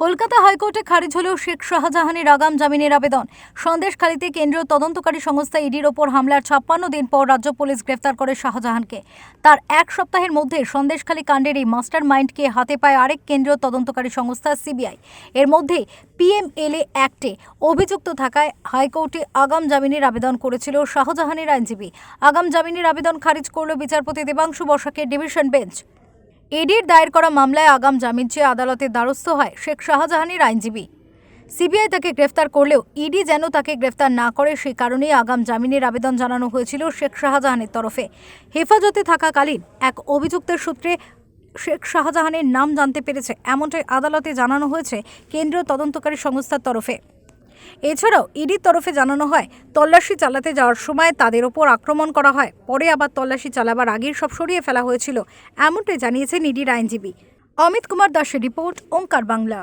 কলকাতা হাইকোর্টে খারিজ হলেও শেখ শাহজাহানের আগাম জামিনের আবেদন। সন্দেশখালীতে কেন্দ্রীয় তদন্তকারী সংস্থা ইডির ওপর হামলার ছাপ্পান্ন দিন পর রাজ্য পুলিশ গ্রেফতার করে শাহজাহানকে। তার এক সপ্তাহের মধ্যে সন্দেশখালী কাণ্ডের এই মাস্টার মাইন্ডকে হাতে পায় আরেক কেন্দ্রীয় তদন্তকারী সংস্থা সিবিআই। এর মধ্যে পিএমএলএ অ্যাক্টে অভিযুক্ত থাকায় হাইকোর্টে আগাম জামিনের আবেদন করেছিল শাহজাহানের আইনজীবী। আগাম জামিনের আবেদন খারিজ করল বিচারপতি দেবাংশু বসাকের ডিভিশন বেঞ্চ। ইডির দায়ের করা মামলায় আগাম জামিন চেয়ে আদালতের দ্বারস্থ হয় শেখ শাহজাহানের আইনজীবী। সিবিআই তাকে গ্রেফতার করলেও ইডি যেন তাকে গ্রেফতার না করে, সেই কারণেই আগাম জামিনের আবেদন জানানো হয়েছিল শেখ শাহজাহানের তরফে। হেফাজতে থাকাকালীন এক অভিযুক্তের সূত্রে শেখ শাহজাহানের নাম জানতে পেরেছে, এমনটাই আদালতে জানানো হয়েছে কেন্দ্রীয় তদন্তকারী সংস্থার তরফে। এছাড়াও ইডির তরফে জানানো হয়, তল্লাশি চালাতে যাওয়ার সময় তাদের ওপর আক্রমণ করা হয়। পরে আবার তল্লাশি চালাবার আগেই সব সরিয়ে ফেলা হয়েছিল, এমনটাই জানিয়েছেন ইডির আইনজীবী। অমিত কুমার দাসের রিপোর্ট, ওঙ্কার বাংলা।